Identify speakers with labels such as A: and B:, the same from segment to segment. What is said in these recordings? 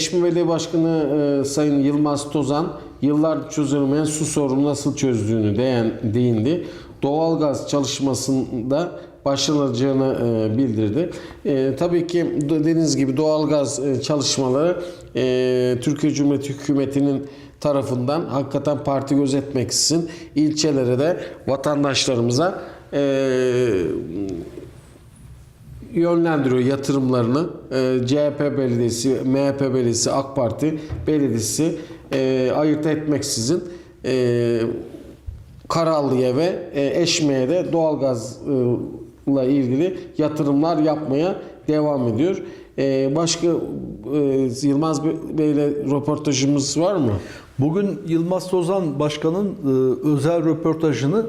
A: Eşmi Belediye Başkanı e, Sayın Yılmaz Tozan yıllardır çözülmeyen su sorunu nasıl çözdüğünü değen, değindi. Doğalgaz çalışmasında başlanacağını e, bildirdi. E, tabii ki dediğiniz gibi doğalgaz e, çalışmaları e, Türkiye Cumhuriyeti Hükümeti'nin tarafından hakikaten parti gözetmeksizin ilçelere de vatandaşlarımıza e, yönlendiriyor yatırımlarını. E, CHP belediyesi, MHP belediyesi, AK Parti belediyesi e, ayırt etmeksizin e, Karallı'ya ve e, Eşme'ye de doğalgazla ilgili yatırımlar yapmaya devam ediyor. E, başka e, Yılmaz Bey'le röportajımız var mı?
B: Bugün Yılmaz Tozan Başkan'ın e, özel röportajını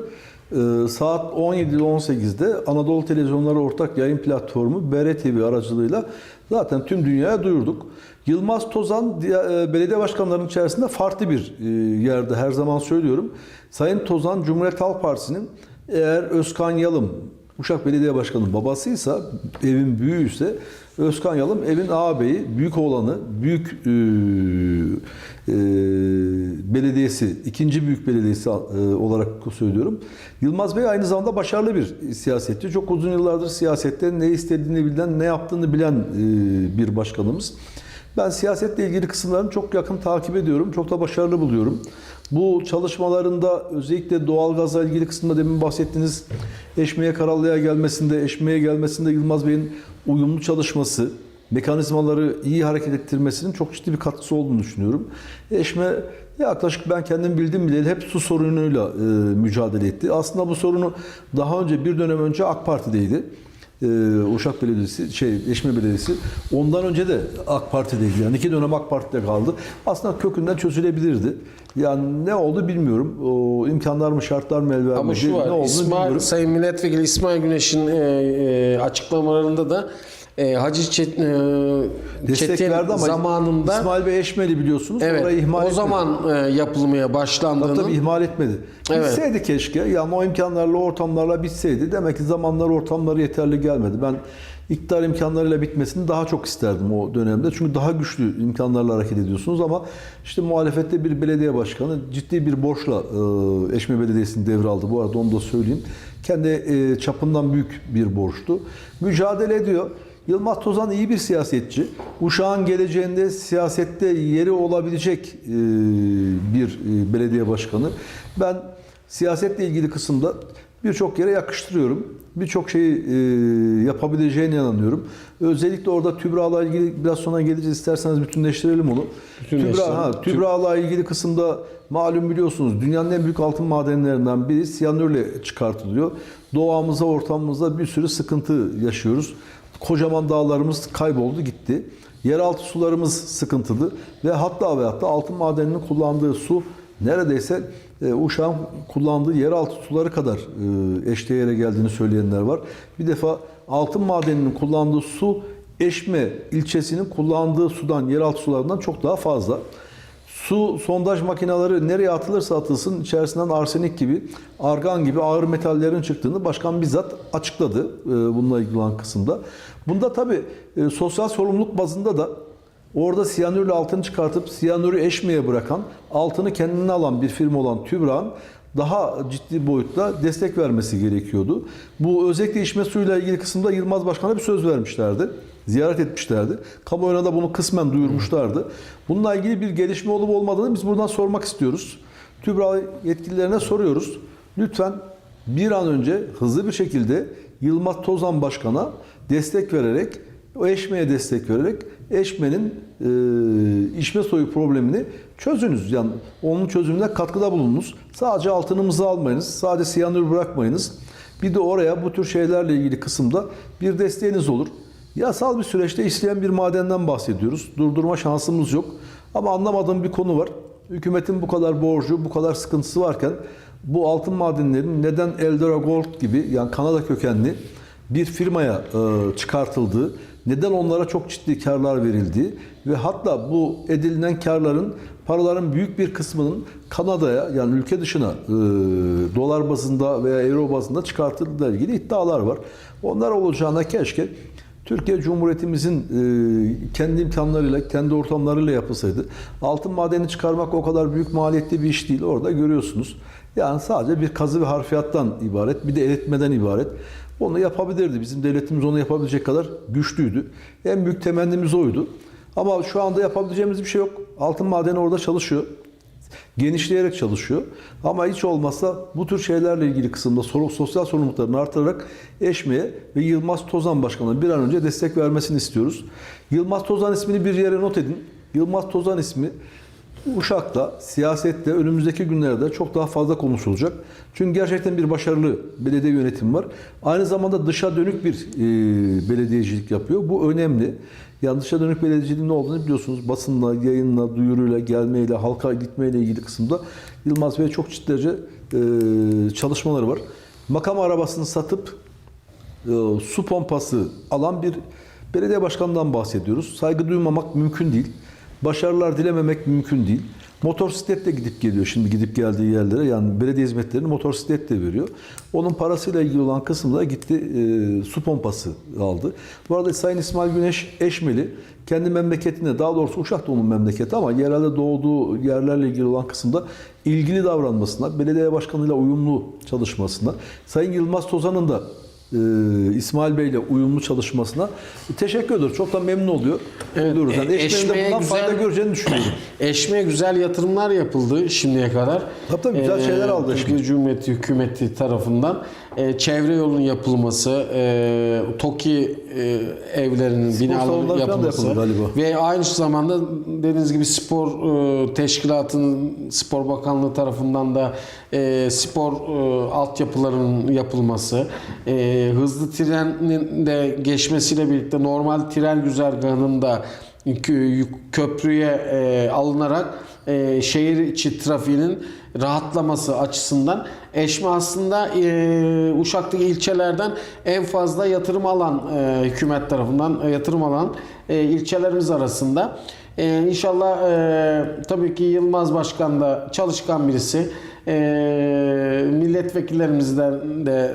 B: saat 17-18'de Anadolu Televizyonları Ortak Yayın Platformu BR TV aracılığıyla zaten tüm dünyaya duyurduk. Yılmaz Tozan e, belediye başkanlarının içerisinde farklı bir e, yerde her zaman söylüyorum. Sayın Tozan Cumhuriyet Halk Partisi'nin eğer Özkan Yalım Uşak Belediye Başkanı'nın babasıysa, evin büyüğüyse Özkan Yalım evin ağabeyi, büyük oğlanı, büyük e, e, belediyesi, ikinci büyük belediyesi e, olarak söylüyorum. Yılmaz Bey aynı zamanda başarılı bir siyasetçi. Çok uzun yıllardır siyasette ne istediğini bilen, ne yaptığını bilen e, bir başkanımız. Ben siyasetle ilgili kısımlarını çok yakın takip ediyorum. Çok da başarılı buluyorum. Bu çalışmalarında özellikle doğalgazla ilgili kısımda demin bahsettiğiniz Eşme'ye Karallı'ya gelmesinde, Eşme'ye gelmesinde Yılmaz Bey'in uyumlu çalışması, mekanizmaları iyi hareket ettirmesinin çok ciddi bir katkısı olduğunu düşünüyorum. Eşme yaklaşık ben kendim bildiğim bileli hep su sorunuyla e, mücadele etti. Aslında bu sorunu daha önce bir dönem önce AK Parti'deydi. Ee, Uşak Belediyesi, şey Eşme Belediyesi. Ondan önce de AK Parti'deydi. Yani iki dönem AK Parti'de kaldı. Aslında kökünden çözülebilirdi. Yani ne oldu bilmiyorum. O imkanlar mı şartlar mı el vermedi?
A: Ama şu
B: ne
A: var,
B: olduğunu
A: İsmail,
B: bilmiyorum.
A: Sayın Milletvekili İsmail Güneş'in e, e, açıklamalarında da e, Hacı Çet, e,
B: Destek
A: Çetin
B: verdi ama
A: zamanında
B: İsmail Bey Eşmeli biliyorsunuz.
A: evet,
B: Orayı ihmal
A: o
B: etmedi.
A: zaman e, yapılmaya
B: Tabii,
A: başlandığını
B: tabii ihmal etmedi.
A: Evet.
B: Bitseydi keşke. Yani o imkanlarla, ortamlarla bitseydi. Demek ki zamanlar, ortamları yeterli gelmedi. Ben iktidar imkanlarıyla bitmesini daha çok isterdim o dönemde. Çünkü daha güçlü imkanlarla hareket ediyorsunuz ama işte muhalefette bir belediye başkanı ciddi bir borçla e, Eşme Belediyesi'ni devraldı. Bu arada onu da söyleyeyim. Kendi e, çapından büyük bir borçtu. Mücadele ediyor. Yılmaz Tozan iyi bir siyasetçi. Uşağın geleceğinde siyasette yeri olabilecek e, bir e, belediye başkanı. Ben siyasetle ilgili kısımda birçok yere yakıştırıyorum. Birçok şeyi e, yapabileceğine inanıyorum. Özellikle orada Tübra'la ilgili biraz sonra geleceğiz. isterseniz bütünleştirelim onu.
A: Bütünleştirelim.
B: Tübra, ha, Tübra'la ilgili kısımda malum biliyorsunuz dünyanın en büyük altın madenlerinden biri siyanürle çıkartılıyor. Doğamıza, ortamımıza bir sürü sıkıntı yaşıyoruz. Kocaman dağlarımız kayboldu gitti. Yeraltı sularımız sıkıntılı ve hatta ve hatta altın madeninin kullandığı su neredeyse e, Uşak'ın kullandığı yeraltı suları kadar e, eşdeğere geldiğini söyleyenler var. Bir defa altın madeninin kullandığı su Eşme ilçesinin kullandığı sudan, yeraltı sularından çok daha fazla. Su sondaj makineleri nereye atılırsa atılsın içerisinden arsenik gibi, argan gibi ağır metallerin çıktığını başkan bizzat açıkladı e, bununla ilgili olan kısımda. Bunda tabii e, sosyal sorumluluk bazında da orada siyanürle altını çıkartıp siyanürü eşmeye bırakan, altını kendine alan bir firma olan TÜBRA'nın daha ciddi boyutta destek vermesi gerekiyordu. Bu özellikle içme suyuyla ilgili kısımda Yılmaz Başkan'a bir söz vermişlerdi. Ziyaret etmişlerdi. Kamuoyuna da bunu kısmen duyurmuşlardı. Bununla ilgili bir gelişme olup olmadığını biz buradan sormak istiyoruz. TÜBRA yetkililerine soruyoruz. Lütfen bir an önce hızlı bir şekilde Yılmaz Tozan Başkan'a destek vererek, o eşmeye destek vererek eşmenin e, içme suyu problemini çözünüz. Yani onun çözümüne katkıda bulununuz. Sadece altınımızı almayınız, sadece siyanür bırakmayınız. Bir de oraya bu tür şeylerle ilgili kısımda bir desteğiniz olur. Yasal bir süreçte işleyen bir madenden bahsediyoruz. Durdurma şansımız yok. Ama anlamadığım bir konu var. Hükümetin bu kadar borcu, bu kadar sıkıntısı varken bu altın madenlerin neden Eldora Gold gibi yani Kanada kökenli bir firmaya e, çıkartıldığı, neden onlara çok ciddi karlar verildiği ve hatta bu edinilen karların paraların büyük bir kısmının Kanada'ya yani ülke dışına e, dolar bazında veya euro bazında çıkartıldığı ilgili iddialar var. Onlar olacağına keşke Türkiye Cumhuriyetimizin e, kendi imkanlarıyla, kendi ortamlarıyla yapılsaydı altın madeni çıkarmak o kadar büyük maliyetli bir iş değil. Orada görüyorsunuz. Yani sadece bir kazı ve harfiyattan ibaret, bir de eritmeden ibaret. Onu yapabilirdi. Bizim devletimiz onu yapabilecek kadar güçlüydü. En büyük temennimiz oydu. Ama şu anda yapabileceğimiz bir şey yok. Altın madeni orada çalışıyor genişleyerek çalışıyor. Ama hiç olmazsa bu tür şeylerle ilgili kısımda sosyal sorumluluklarını artırarak Eşme'ye ve Yılmaz Tozan Başkanı'na bir an önce destek vermesini istiyoruz. Yılmaz Tozan ismini bir yere not edin. Yılmaz Tozan ismi Uşak'ta, siyasette önümüzdeki günlerde çok daha fazla konuşulacak. Çünkü gerçekten bir başarılı belediye yönetimi var. Aynı zamanda dışa dönük bir e, belediyecilik yapıyor. Bu önemli. Yani dışa dönük belediyeciliğin ne olduğunu biliyorsunuz. Basınla, yayınla, duyuruyla, gelmeyle, halka gitmeyle ilgili kısımda Yılmaz Bey çok ciddi derece e, çalışmaları var. Makam arabasını satıp e, su pompası alan bir belediye başkanından bahsediyoruz. Saygı duymamak mümkün değil. Başarılar dilememek mümkün değil. Motosikletle gidip geliyor şimdi gidip geldiği yerlere yani belediye hizmetlerini motosikletle veriyor. Onun parasıyla ilgili olan kısımda gitti e, su pompası aldı. Bu arada Sayın İsmail Güneş Eşmeli kendi memleketinde daha doğrusu Uşak da onun memleketi ama yerelde doğduğu yerlerle ilgili olan kısımda ilgili davranmasına, belediye başkanıyla uyumlu çalışmasına, Sayın Yılmaz Tozan'ın da İsmail Bey ile uyumlu çalışmasına teşekkür ediyoruz. Çok da memnun oluyor.
A: Evet,
B: oluyoruz. Yani
A: e, Eşme'ye
B: bundan
A: güzel-
B: fayda göreceğini düşünüyorum.
A: Eşme'ye güzel yatırımlar yapıldı şimdiye kadar.
B: Tabii tabii, güzel şeyler aldı
A: Türkiye. Cumhuriyeti hükümeti tarafından Ee, çevre yolunun yapılması, e, TOKİ e, evlerinin binaların
B: falan da
A: yapılması ve aynı zamanda dediğiniz gibi spor e, teşkilatının Spor Bakanlığı tarafından da e, spor e, altyapılarının yapılması, e, hızlı trenin de geçmesiyle birlikte normal tren güzergahının da kö- köprüye e, alınarak e, şehir içi trafiğinin rahatlaması açısından Eşme aslında e, Uşak'taki ilçelerden en fazla yatırım alan e, hükümet tarafından e, yatırım alan e, ilçelerimiz arasında. E, inşallah e, tabii ki Yılmaz Başkan da çalışkan birisi. E, milletvekillerimizden de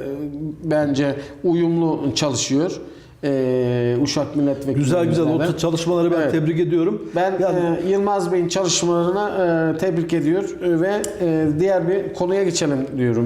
A: bence uyumlu çalışıyor. E, Uşak milletvekillerimizden
B: Güzel güzel o çalışmaları ben
A: Evet.
B: tebrik ediyorum.
A: Ben
B: Yani-
A: e, Yılmaz Bey'in çalışmalarına e, tebrik ediyor e, ve e, diğer bir konuya geçelim diyorum.